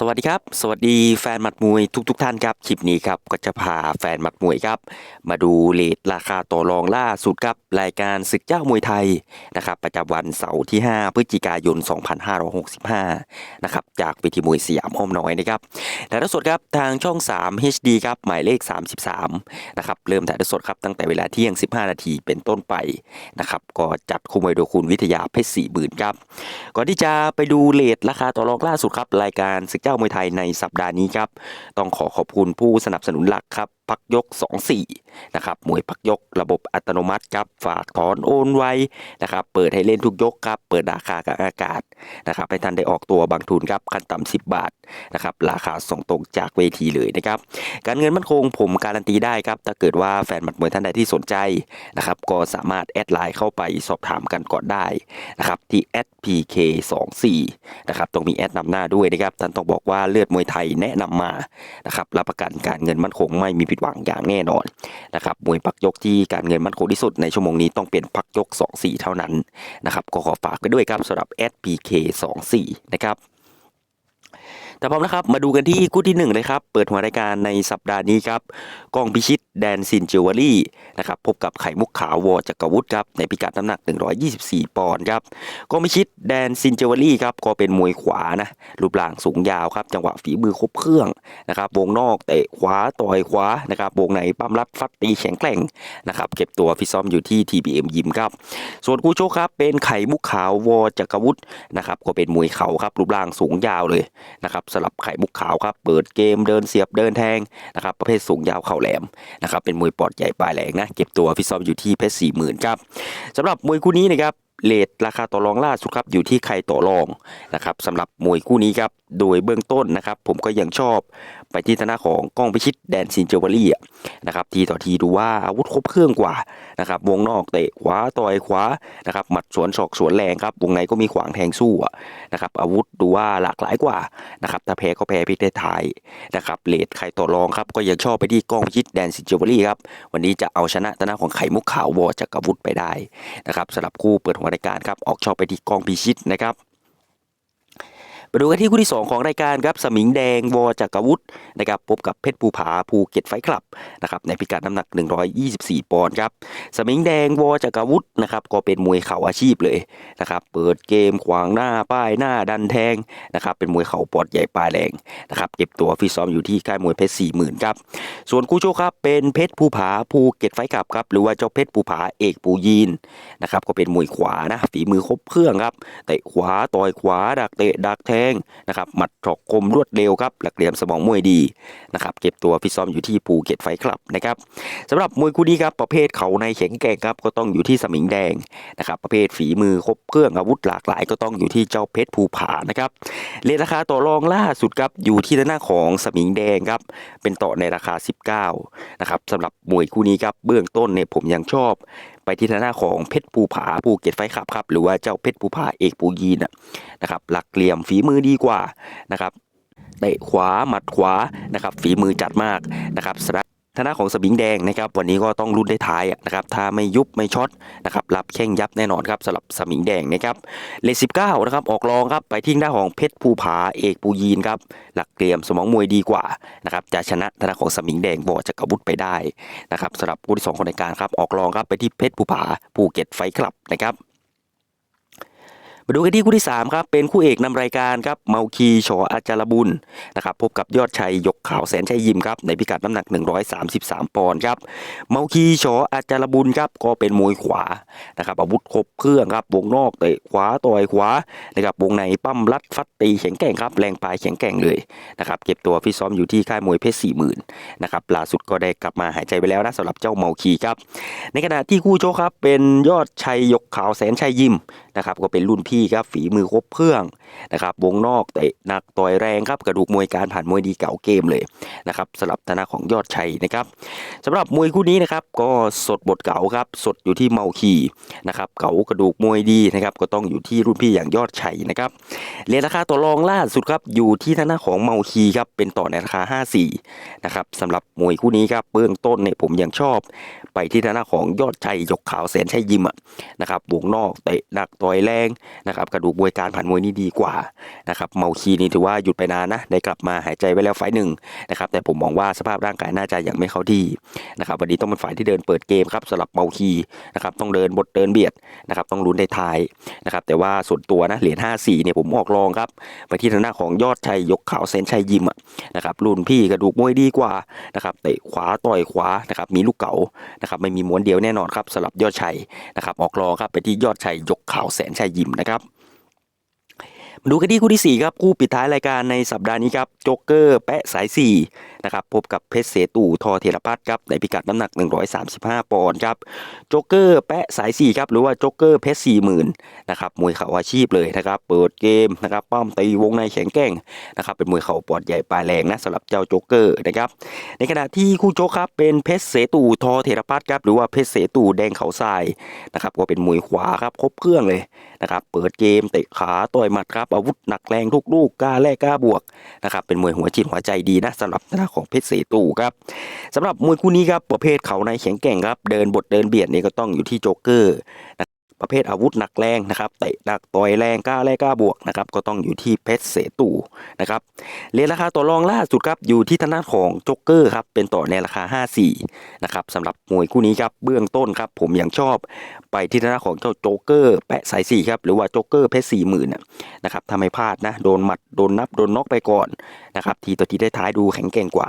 สวัสดีครับ สวัสดีแฟนหมัดมวยทุกๆทท่านครับ คลิปนี้ครับก็จะพาแฟนหมัดมวยครับ มาดูเลทราคาต่อรองล่าสุดครับรายการศึกเจ้ามวยไทยนะครับประจำวันเสาร์ที่ 5 พฤศจิกายน 2565 นะครับจากเวทีมวยสยามอ้อมน้อยนะครับถ่ายทอดสดครับทางช่อง 3 HD ครับหมายเลข 33 นะครับเริ่มถ่ายทอดสดครับตั้งแต่เวลาเที่ยง 15 นาทีเป็นต้นไปนะครับก็จัดคุมวยโดยคุณวิทยาเพชรสี่หมื่นครับก่อนที่จะไปดูเลทราคาต่อรองล่าสุดครับรายการศึกเจ้ามวยไทยในสัปดาห์นี้ครับ ต้องขอขอบคุณผู้สนับสนุนหลักครับ พักยก 24นะครับมวยพักยกระบบอัตโนมัติครับฝากถอนโอนไว้นะครับเปิดให้เล่นทุกยกครับเปิดราคากับอากาศนะครับให้ท่านได้ออกตัวบางทุนครับขั้นต่ำ10 บาทนะครับราคาส่งตรงจากเวทีเลยนะครับการเงินมั่นคงผมการันตีได้ครับถ้าเกิดว่าแฟนหมัดมวยท่านใดที่สนใจนะครับก็สามารถแอดไลน์เข้าไปสอบถามกันก่อนได้นะครับที่ @pk24 นะครับต้องมีแอดนำหน้าด้วยนะครับท่านต้องบอกว่าเลือดมวยไทยแนะนำมานะครับรับประกันการเงินมั่นคงไม่มีผิดหวังอย่างแน่นอนนะครับมวยพักยกที่การเงินมั่นคงที่สุดในชั่วโมงนี้ต้องเป็นพักยก 24 เท่านั้นนะครับก็ขอฝากไปด้วยครับสำหรับ @pk24 นะครับ แต่พร้อมนะครับ มาดูกันที่คู่ที่หนึ่งเลยครับ เปิดหัวรายการในสัปดาห์นี้ครับกองพิชิตแดนซินจิวเวลรี่นะครับพบกับไข่มุกขาววอจักรวุฒิครับในพิกัดน้ำหนัก 124 ปอนด์ครับกองพิชิตแดนซินจิวเวลรี่ครับก็เป็นมวยขวานะรูปร่างสูงยาวครับจังหวะฝีมือครบเครื่องนะครับวงนอกเตะขวาต่อยขวานะครับวงในปั้มรัดฟัดตีแข็งแกร่งนะครับเก็บตัวฟิซ้อมอยู่ที่ TBM ยิมครับส่วนคู่โชคครับเป็นไข่มุกขาววอจักรวุฒินะครับก็เป็นมวยเข่าครับรูปร่างสูงยาวเลยนะครับสลับไข่มุกขาวครับ เปิดเกมเดินเสียบเดินแทงนะครับ ประเภทสูงยาวเข่าแหลมนะครับ เป็นมวยปอดใหญ่ปลายแหลงนะ เก็บตัวฟิซ้อมอยู่ที่เพชรสี่หมื่นครับสำหรับมวยคู่นี้นะครับเลทราคาต่อรองล่าสุดครับอยู่ที่ใครต่อรองนะครับสำหรับมวยคู่นี้ครับโดยเบื้องต้นนะครับ ผมก็ยังชอบ ไปที่ธนาของกล้องพิชิตแดนซินเจอร์วารี่นะครับทีต่อทีดูว่าอาวุธครบเครื่องกว่านะครับวงนอกเตะขวาต่อยขวานะครับหมัดสวนศอกสวนแรงครับวงในก็มีขวางแทงสู้นะครับอาวุธดูว่าหลากหลายกว่านะครับถ้าแพ้ก็แพ้พิเศษท้ายนะครับเลทใครต่อรองครับก็ยังชอบไปที่กล้องพิชิตแดนซินเจอร์วารี่ครับวันนี้จะเอาชนะธนาของไข่มุกขาววอจากอาวุธไปได้นะครับสำหรับคู่เปิดหัวรายการครับออกชอบไปที่กล้องพิชิตนะครับ ไปดูกันที่คู่ที่ 2 ของรายการครับสมิงแดงวอจักรวุฒินะครับพบกับเพชรภูผาภูเก็ตไฟคลับนะครับในพิกัดน้ำหนัก 124 ปอนด์ครับสมิงแดงวอจักรวุฒินะครับก็เป็นมวยเข่าอาชีพเลยนะครับเปิดเกมขวางหน้าป้ายหน้าดันแทงนะครับเป็นมวยเข่าปอดใหญ่ปลายแรงนะครับเก็บตัวฟิซ้อมอยู่ที่ค่ายมวยเพชร4 0,000ครับส่วนคู่โชคครับเป็นเพชรภูผาภูเก็ตไฟคลับครับหรือว่าเจ้าเพชรภูผาเอกปูยีนนะครับก็เป็นมวยขวานะฝีมือครบเครื่องครับเตะขวาต่อยขวาดักเตะดักแทงนะครับหมัดถอกคมรวดเร็วครับหลักเหลี่ยมสมองมวยดีนะครับเก็บตัวฟิตซ้อมอยู่ที่ภูเก็ตไฟคลับนะครับสำหรับมวยคู่นี้ครับประเภทเขาในแข็งแกร่งครับก็ต้องอยู่ที่สมิงแดงนะครับประเภทฝีมือครบเครื่องอาวุธหลากหลาย ก็ต้องอยู่ที่เจ้าเพชรภูผานะครับเลทราคาต่อรองล่าสุดครับอยู่ที่หน้าของสมิงแดงครับเป็นต่อในราคา 19นะครับสำหรับมวยคู่นี้ครับเบื้องต้นเนี่ยผมยังชอบ ไปที่ทางหน้าของเพชรภูผาภูเก็ตไฟขับครับ หรือว่าเจ้าเพชรภูผาเอกปูยีนนะครับ หลักเหลี่ยมฝีมือดีกว่านะครับเตะขวาหมัดขวานะครับฝีมือจัดมากนะครับสระ ทน้าของสมิงแดงนะครับวันนี้ก็ต้องลุ้นได้ท้ายนะครับถ้าไม่ยุบไม่ช็อตนะครับรับแข้งยับแน่นอนครับสำหรับสมิงแดงนะครับเลสิบเก้านะครับออกรองครับไปที่หน้าของเพชรภูผาเอกปูยีนครับหลักเหลี่ยมสมองมวยดีกว่านะครับจะชนะทน้าของสมิงแดงบอจากอาวุธไปได้นะครับสำหรับคู่ที่2ของรายการครับออกรองครับไปที่เพชรภูผาภูเก็ตไฟคลับนะครับ มาดูกันที่คู่ที่3ครับเป็นคู่เอกนำรายการครับเมาคีชออาจารบุญนะครับพบกับยอดชัยยกขาวแสนชัยยิมครับในพิกัดน้ำหนัก 133 ปอนด์ครับเมาคีชออาจารบุญครับก็เป็นมวยขวานะครับอาวุธครบเครื่องครับวงนอกเตะขวาต่อยขวานะครับวงในปั้มรัดฟัดตีแข็งแกร่งครับแรงปลายแข็งแกร่งเลยนะครับเก็บตัวฟิตซ้อมอยู่ที่ค่ายมวยเพชรสี่หมื่นนะครับล่าสุดก็ได้กลับมาหายใจไปแล้วนะสำหรับเจ้าเมาคีครับในขณะที่คู่โชคครับเป็นยอดชัยยกขาวแสนชัยยิม นะครับก็เป็นรุ่นพี่ครับฝีมือครบเครื่องนะครับวงนอกเตะหนักต่อยแรงครับกระดูกมวยการผ่านมวยดีเก่าเกมเลยนะครับสำหรับธนาของยอดชัยนะครับสำหรับมวยคู่นี้นะครับก็สดบทเก่าครับสดอยู่ที่เมาคีนะครับเก่ากระดูกมวยดีนะครับก็ต้องอยู่ที่รุ่นพี่อย่างยอดชัยนะครับเรียนราคาต่อรองล่าสุดครับอยู่ที่ธนาของเมาคีครับเป็นต่อในราคา 54นะครับสำหรับมวยคู่นี้ครับเบื้องต้นเนี่ยผมยังชอบ ไปที่ทางด้าของยอดชัยยกขาวแสนชัยยิมอะนะครับวงนอกเตะหนักต่อยอยแรงนะครับกระดูกมวยการผ่านมวยนี่ดีกว่านะครับเมาคีนี่ถือว่าหยุดไปนานนะได้กลับมาหายใจไว้แล้วไฟล์หนึ่งนะครับแต่ผมมองว่าสภาพร่างกายน่าจะยังไม่เข้าที่นะครับวันนี้ต้องเป็นฝ่ายที่เดินเปิดเกมครับสำหรับเมาคีนะครับต้องเดินบทเดินเบียดนะครับต้องลุ้นได้ท้ายนะครับแต่ว่าส่วนตัวนะเหรียญ5-4เนี่ยผมออกรองครับไปที่ทางหน้าของยอดชัยยกขาวเซนชัยยิมอะนะครับรุ่นพี่กระดูกมวยดีกว่านะครับเตะขวาต่อยขวานะครับมีลูกเก๋านะครับไม่มีม้วนเดียวแน่นอนครับสำหรับยอดชัยนะครับออกรองครับไปที่ยอดชัยยกขาวแสนชัยยิมนะครับมาดูกันที่คู่ที่ 4 ครับ คู่ปิดท้ายรายการในสัปดาห์นี้ครับ โจ๊กเกอร์ แปะสาย 4นะครับพบกับเพชรเสตู่ทอเทรพัฒน์ครับในพิกัดน้ำหนัก 135 ปอนด์ครับโจ๊กเกอร์แปะสาย4ครับหรือว่าโจ๊กเกอร์เพชร40,000นะครับมวยเข่าอาชีพเลยนะครับเปิดเกมนะครับป้อมตีวงในแข็งแกร่งนะครับเป็นมวยเข่าปอดใหญ่ปลายแรงนะสำหรับเจ้าโจ๊กเกอร์นะครับในขณะที่คู่โจ๊กครับเป็นเพชรเสตู่ทอเทรพัฒน์ครับหรือว่าเพชรเสตู่แดงเขาทรายนะครับก็เป็นมวยขวาครับครบเครื่องเลยนะครับเปิดเกมเตะขาต่อยหมัดครับอาวุธหนักแรงทุกลูกกล้าแลกกล้าบวกนะครับเป็นมวยหัวจิตหัวใจดีนะสำหรับน้าของเพชรเสตูครับสำหรับมวยคู่นี้ครับประเภทเขาในแข็งแกร่งครับ เดินบทเดินเบียดนี่ก็ต้องอยู่ที่โจ๊กเกอร์ ประเภทอาวุธหนักแรงนะครับเตะหนักต่อยแรงกล้าแลกกล้าบวกนะครับก็ต้องอยู่ที่เพชรเสตูนะครับเรียนราคาต่อรองล่าสุดครับอยู่ที่ทางด้านของโจ๊กเกอร์ครับเป็นต่อในราคา 54นะครับสำหรับมวยคู่นี้ครับเบื้องต้นครับผมยังชอบไปที่ทางด้านของเจ้าโจ๊กเกอร์แปะสายสี่ครับหรือว่าโจ๊กเกอร์เพชรสี่หมื่นนะครับถ้าไม่พลาดนะโดนหมัดโดนนับโดนน็อกไปก่อนนะครับทีต่อทีได้ท้ายดูแข็งแกร่งกว่า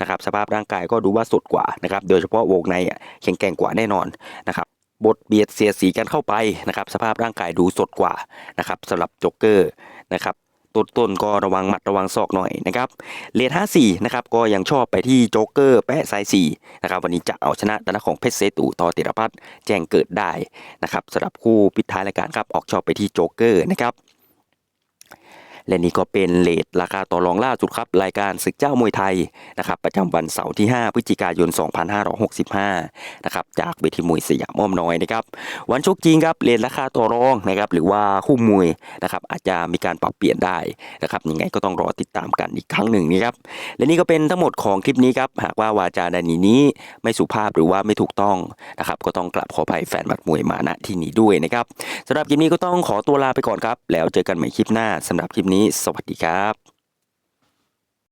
นะครับสภาพร่างกายก็ดูว่าสดกว่านะครับโดยเฉพาะวงในแข็งแกร่งกว่าแน่นอนนะครับ บทเบียดเสียสีกันเข้าไปนะครับ สภาพร่างกายดูสดกว่านะครับสำหรับจ็กเกอร์นะครับต้นต้นก็ระวังหมัดระวังศอกหน่อยนะครับเลทห้าสี่นะครับก็ยังชอบไปที่โจ๊กเกอร์แปะสายสี่นะครับวันนี้จะเอาชนะตนะของเพชรเซตูต่อติรพัฒน์แจ้งเกิดได้นะครับสำหรับคู่ปิดท้ายรายการครับออกชอบไปที่โจ๊กเกอร์นะครับ และนี่ก็เป็นเลทราคาต่อรองล่าสุดครับ รายการศึกเจ้ามวยไทยนะครับประจำวันเสาร์ที่ 5 พฤศจิกายน 2565 นะครับจากเวทีมวยสยามอ้อมน้อยนะครับวันชกจริงครับเลทราคาต่อรองนะครับหรือว่าคู่มวยนะครับอาจจะมีการปรับเปลี่ยนได้นะครับยังไงก็ต้องรอติดตามกันอีกครั้งหนึ่งนะครับและนี่ก็เป็นทั้งหมดของคลิปนี้ครับหากว่าวาจาใดนี้ไม่สุภาพหรือว่าไม่ถูกต้องนะครับก็ต้องกลับขออภัยแฟนมัดมวยมาณที่นี้ด้วยนะครับสำหรับคลิปนี้ก็ต้องขอตัวลาไปก่อนครับแล้วเจอกันใหม่คลิปหน้าสำหรับคลิปนี้สวัสดีครับ